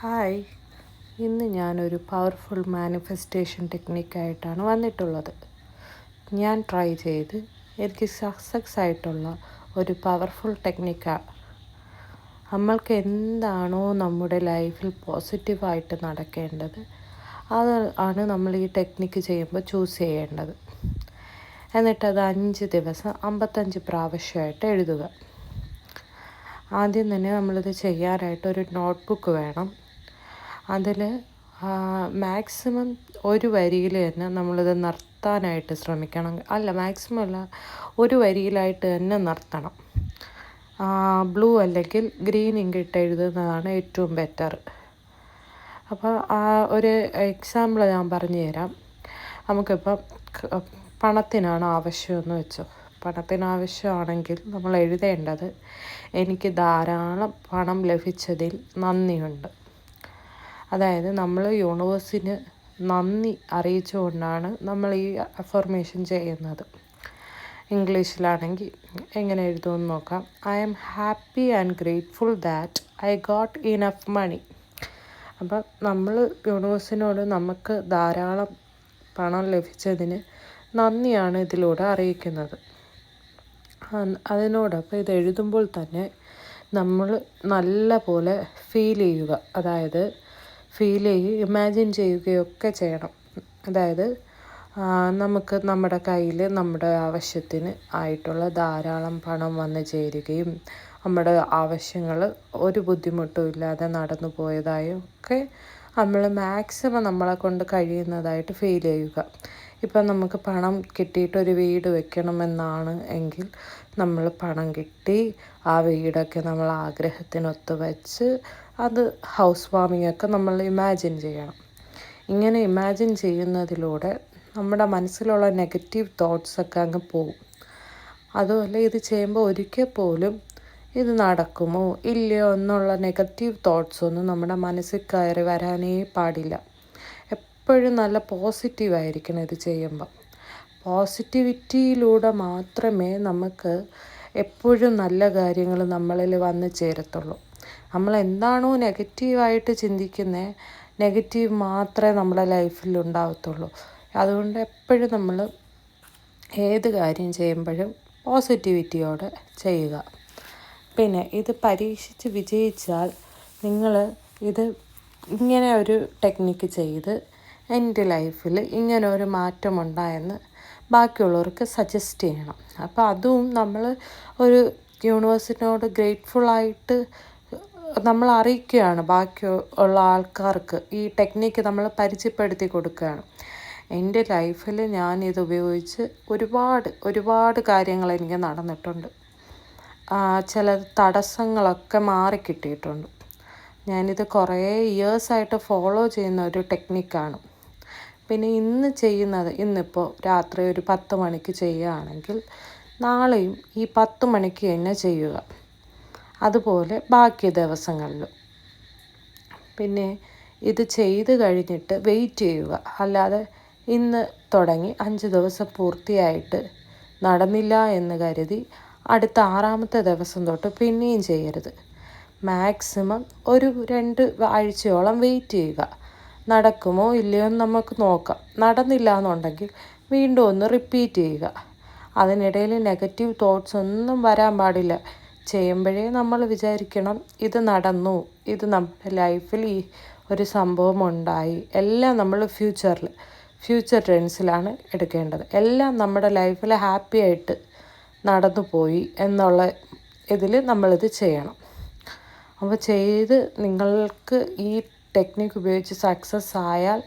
Hi. ഇന്ന് ഞാനൊരു powerful manifestation ടെക്നിക്കായിട്ടാണ് വന്നിട്ടുള്ളത്. ഞാൻ ട്രൈ ചെയ്ത് എനിക്ക് സക്സസ് ആയിട്ടുള്ള ഒരു പവർഫുൾ ടെക്നിക്കാണ് നമ്മൾക്ക് എന്താണോ നമ്മുടെ ലൈഫിൽ പോസിറ്റീവായിട്ട് നടക്കേണ്ടത് അത് ആണ് നമ്മൾ ഈ ടെക്നിക്ക് ചെയ്യുമ്പോൾ ചൂസ് ചെയ്യേണ്ടത്. എന്നിട്ടത് അഞ്ച് ദിവസം അമ്പത്തഞ്ച് പ്രാവശ്യമായിട്ട് എഴുതുക. ആദ്യം തന്നെ നമ്മളിത് ചെയ്യാനായിട്ട് ഒരു നോട്ട്ബുക്ക് വേണം. അതിൽ മാക്സിമം ഒരു വരിയിൽ തന്നെ നമ്മളിത് നിർത്താനായിട്ട് ശ്രമിക്കണം. അല്ല മാക്സിമം അല്ല ഒരു വരിയിലായിട്ട് തന്നെ നിർത്തണം. ബ്ലൂ അല്ലെങ്കിൽ ഗ്രീൻ ഇങ്ക് ഇട്ട് എഴുതുന്നതാണ് ഏറ്റവും ബെറ്റർ. അപ്പോൾ ആ ഒരു എക്സാമ്പിൾ ഞാൻ പറഞ്ഞു തരാം. നമുക്കിപ്പം പണത്തിനാണ് ആവശ്യമെന്ന് വെച്ചോ. പണത്തിനാവശ്യമാണെങ്കിൽ നമ്മൾ എഴുതേണ്ടത് എനിക്ക് ധാരാളം പണം ലഭിച്ചതിൽ നന്ദിയുണ്ട്. അതായത് നമ്മൾ യൂണിവേഴ്സിന് നന്ദി അറിയിച്ചുകൊണ്ടാണ് നമ്മൾ ഈ അഫർമേഷൻ ചെയ്യുന്നത്. ഇംഗ്ലീഷിലാണെങ്കിൽ എങ്ങനെ എഴുതുമെന്ന് നോക്കാം. I'm happy and grateful that I got enough money അപ്പം നമ്മൾ യൂണിവേഴ്സിനോട് നമുക്ക് ധാരാളം പണം ലഭിച്ചതിന് നന്ദിയാണ് ഇതിലൂടെ അറിയിക്കുന്നത്. അതിനോടൊപ്പം ഇത് എഴുതുമ്പോൾ തന്നെ നമ്മൾ നല്ല പോലെ ഫീൽ ചെയ്യുക. അതായത് ഫീൽ ചെയ്യുകയും ഇമാജിൻ ചെയ്യുകയൊക്കെ ചെയ്യണം. അതായത് നമുക്ക് നമ്മുടെ കയ്യിൽ നമ്മുടെ ആവശ്യത്തിന് ആയിട്ടുള്ള ധാരാളം പണം വന്നു ചേരുകയും നമ്മുടെ ആവശ്യങ്ങൾ ഒരു ബുദ്ധിമുട്ടും ഇല്ലാതെ നടന്നു പോയതായും ഒക്കെ നമ്മൾ മാക്സിമം നമ്മളെ കൊണ്ട് കഴിയുന്നതായിട്ട് ഫീൽ ചെയ്യുക. ഇപ്പം നമുക്ക് പണം കിട്ടിയിട്ട് ഒരു വീട് വെക്കണമെന്നാണ് എങ്കിൽ നമ്മൾ പണം കിട്ടി ആ വീടൊക്കെ നമ്മൾ ആഗ്രഹത്തിനൊത്ത് വെച്ച് അത് ഹൗസ് വാമിംഗ് ഒക്കെ നമ്മൾ ഇമാജിൻ ചെയ്യണം. ഇങ്ങനെ ഇമാജിൻ ചെയ്യുന്നതിലൂടെ നമ്മുടെ മനസ്സിലുള്ള നെഗറ്റീവ് തോട്ട്സൊക്കെ അങ്ങ് പോകും അതുമല്ല ഇത് ചെയ്യുമ്പോൾ ഒരിക്കൽ പോലും ഇത് നടക്കുമോ ഇല്ലയോ എന്നുള്ള നെഗറ്റീവ് തോട്ട്സൊന്നും നമ്മുടെ മനസ്സിൽ കയറി വരാനേ പാടില്ല. എപ്പോഴും നല്ല പോസിറ്റീവായിരിക്കണം ഇത് ചെയ്യുമ്പോൾ പോസിറ്റിവിറ്റിയിലൂടെ മാത്രമേ നമുക്ക് എപ്പോഴും നല്ല കാര്യങ്ങൾ നമ്മളിൽ വന്ന് ചേരത്തുള്ളൂ. നമ്മൾ എന്താണോ നെഗറ്റീവായിട്ട് ചിന്തിക്കുന്നത് നെഗറ്റീവ് മാത്രമേ നമ്മുടെ ലൈഫിൽ ഉണ്ടാവത്തുള്ളൂ. അതുകൊണ്ട് എപ്പോഴും നമ്മൾ ഏത് കാര്യം ചെയ്യുമ്പോഴും പോസിറ്റിവിറ്റിയോടെ ചെയ്യുക. പിന്നെ ഇത് പരീക്ഷിച്ച് വിജയിച്ചാൽ നിങ്ങൾ ഇത് ഇങ്ങനെ ഒരു ടെക്നിക്ക് ചെയ്ത് എന്റെ ലൈഫിൽ ഇങ്ങനെ ഒരു മാറ്റമുണ്ടായെന്ന് ബാക്കിയുള്ളവർക്ക് സജസ്റ്റ് ചെയ്യണം. അപ്പോൾ അതും നമ്മൾ ഒരു യൂണിവേഴ്സിറ്റിനോട് ഗ്രേറ്റ്ഫുള്ളായിട്ട് നമ്മൾ അറിയിക്കുകയാണ് ബാക്കി ഉള്ള ആൾക്കാർക്ക് ഈ ടെക്നിക്ക് നമ്മൾ പരിചയപ്പെടുത്തി കൊടുക്കുകയാണ്. എന്റെ ലൈഫിൽ ഞാൻ ഇത് ഉപയോഗിച്ച് ഒരുപാട് ഒരുപാട് കാര്യങ്ങൾ എനിക്ക് നടന്നിട്ടുണ്ട്. ചില തടസ്സങ്ങളൊക്കെ മാറിക്കിട്ടിയിട്ടുണ്ട് ഞാനിത് കുറേ ഇയേഴ്സായിട്ട് ഫോളോ ചെയ്യുന്ന ഒരു ടെക്നിക്കാണ് പിന്നെ ഇന്ന് ചെയ്യുന്നത് ഇന്നിപ്പോൾ രാത്രി ഒരു പത്ത് മണിക്ക് ചെയ്യുകയാണെങ്കിൽ നാളെയും ഈ പത്ത് മണിക്ക് തന്നെ ചെയ്യുക. അതുപോലെ ബാക്കി ദിവസങ്ങളിലും. പിന്നെ ഇത് ചെയ്ത് കഴിഞ്ഞിട്ട് വെയിറ്റ് ചെയ്യുക. അല്ലാതെ ഇന്ന് തുടങ്ങി അഞ്ച് ദിവസം പൂർത്തിയായിട്ട് നടന്നില്ല എന്ന് കരുതി അടുത്ത ആറാമത്തെ ദിവസം തൊട്ട് പിന്നെയും ചെയ്യരുത്. മാക്സിമം ഒരു രണ്ട് ആഴ്ചയോളം വെയിറ്റ് ചെയ്യുക. നടക്കുമോ ഇല്ലയോ എന്ന് നമുക്ക് നോക്കാം. നടന്നില്ല എന്നുണ്ടെങ്കിൽ വീണ്ടും ഒന്ന് റിപ്പീറ്റ് ചെയ്യുക. അതിനിടയിൽ നെഗറ്റീവ് തോട്ട്സ് ഒന്നും വരാൻ പാടില്ല. ചെയ്യുമ്പോഴേ നമ്മൾ വിചാരിക്കണം ഇത് നടന്നു. ഇത് നമ്മുടെ ലൈഫിൽ ഈ ഒരു സംഭവം ഉണ്ടായി. എല്ലാം നമ്മൾ ഫ്യൂച്ചറിൽ ഫ്യൂച്ചർ ട്രെൻഡ്സിലാണ് എടുക്കേണ്ടത്. എല്ലാം നമ്മുടെ ലൈഫിൽ ഹാപ്പി ആയിട്ട് നടന്നു പോയി എന്നുള്ള ഇതിൽ നമ്മളിത് ചെയ്യണം. അപ്പോൾ ചെയ്ത് നിങ്ങൾക്ക് ഈ ടെക്നിക്ക് ഉപയോഗിച്ച് സക്സസ് ആയാൽ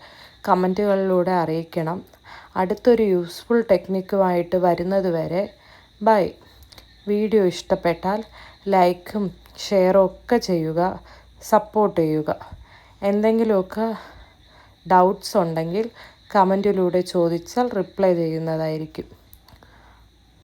കമന്റുകളിലൂടെ അറിയിക്കണം. അടുത്തൊരു യൂസ്ഫുൾ ടെക്നിക്കുമായിട്ട് വരുന്നതുവരെ ബൈ വീഡിയോ ഇഷ്ടപ്പെട്ടാൽ ലൈക്കും ഷെയറും ഒക്കെ ചെയ്യുക സപ്പോർട്ട് ചെയ്യുക. എന്തെങ്കിലുമൊക്കെ ഡൗട്ട്സ് ഉണ്ടെങ്കിൽ കമന്റിലൂടെ ചോദിച്ചാൽ റിപ്ലൈ ചെയ്യുന്നതായിരിക്കും.